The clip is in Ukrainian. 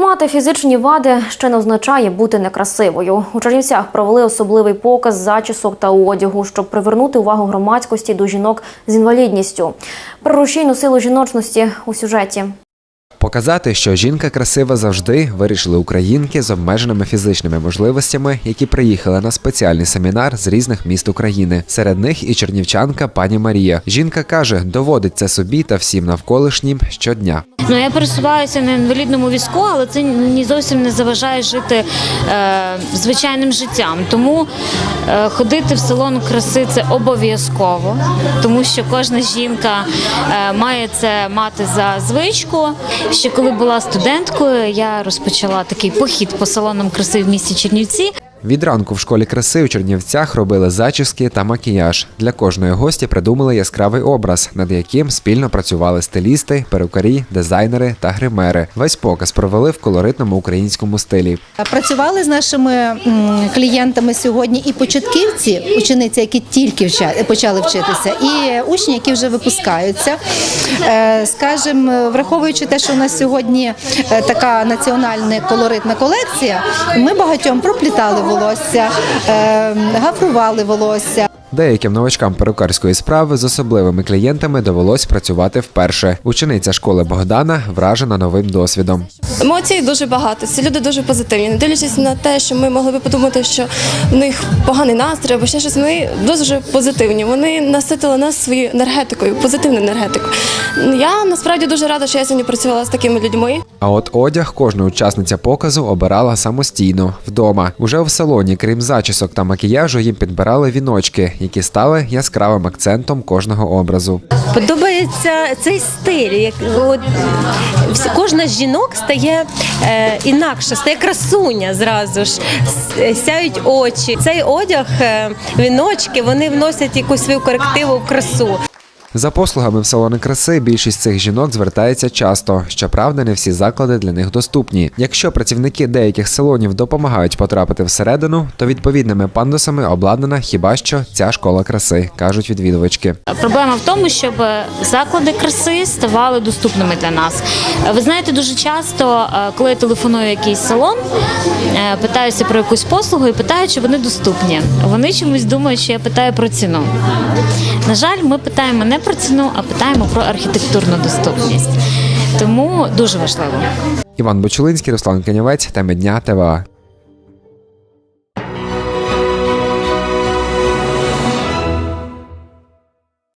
Мати фізичні вади ще не означає бути некрасивою. У Чернівцях провели особливий показ зачісок та одягу, щоб привернути увагу громадськості до жінок з інвалідністю. Про рушійну силу жіночності у сюжеті. Показати, що жінка красива завжди, вирішили українки з обмеженими фізичними можливостями, які приїхали на спеціальний семінар з різних міст України. Серед них і чернівчанка пані Марія. Жінка каже, доводить це собі та всім навколишнім щодня. Ну, я пересуваюся на інвалідному візку, але це ні зовсім не заважає жити е, звичайним життям. Тому е, ходити в салон краси це обов'язково, тому що кожна жінка е, має це мати за звичку. Ще коли була студенткою, я розпочала такий похід по салонам краси в місті Чернівці. Від ранку в школі краси у Чернівцях робили зачіски та макіяж. Для кожної гості придумали яскравий образ, над яким спільно працювали стилісти, перукарі, дизайнери та гримери. Весь показ провели в колоритному українському стилі. Працювали з нашими клієнтами сьогодні і початківці, учениці, які тільки почали вчитися, і учні, які вже випускаються. Е, Скажімо, враховуючи те, що у нас сьогодні е, така національна колоритна колекція, ми багатьом проплітали волосся, е, гафрували волосся. Деяким новачкам перукарської справи з особливими клієнтами довелось працювати вперше. Учениця школи Богдана вражена новим досвідом. Емоцій дуже багато. Ці люди дуже позитивні. Не дивлячись на те, що ми могли би подумати, що в них поганий настрій або ще щось. Вони дуже позитивні. Вони наситили нас своєю енергетикою, позитивною енергетикою. Я насправді дуже рада, що я сьогодні працювала з такими людьми. А от одяг кожна учасниця показу обирала самостійно вдома. Уже в салоні, крім зачісок та макіяжу, їм підбирали віночки, які стали яскравим акцентом кожного образу. Подобається цей стиль. Як от кожна з жінок стає е, інакше, стає красуня зразу ж. Сяють очі. Цей одяг, е, віночки, вони вносять якусь свою корективу в красу. За послугами в салони краси більшість цих жінок звертається часто. Щоправда, не всі заклади для них доступні. Якщо працівники деяких салонів допомагають потрапити всередину, то відповідними пандусами обладнана хіба що ця школа краси, кажуть відвідувачки. Проблема в тому, щоб заклади краси ставали доступними для нас. Ви знаєте, дуже часто, е, коли я телефоную якийсь салон, е, питаюся про якусь послугу і питаю, чи вони доступні. Вони чомусь думають, що я питаю про ціну. На жаль, ми питаємо не про ціну, а питаємо про архітектурну доступність. Тому дуже важливо. Іван Бочулинський, Руслан Канівець, теми дня ТВА.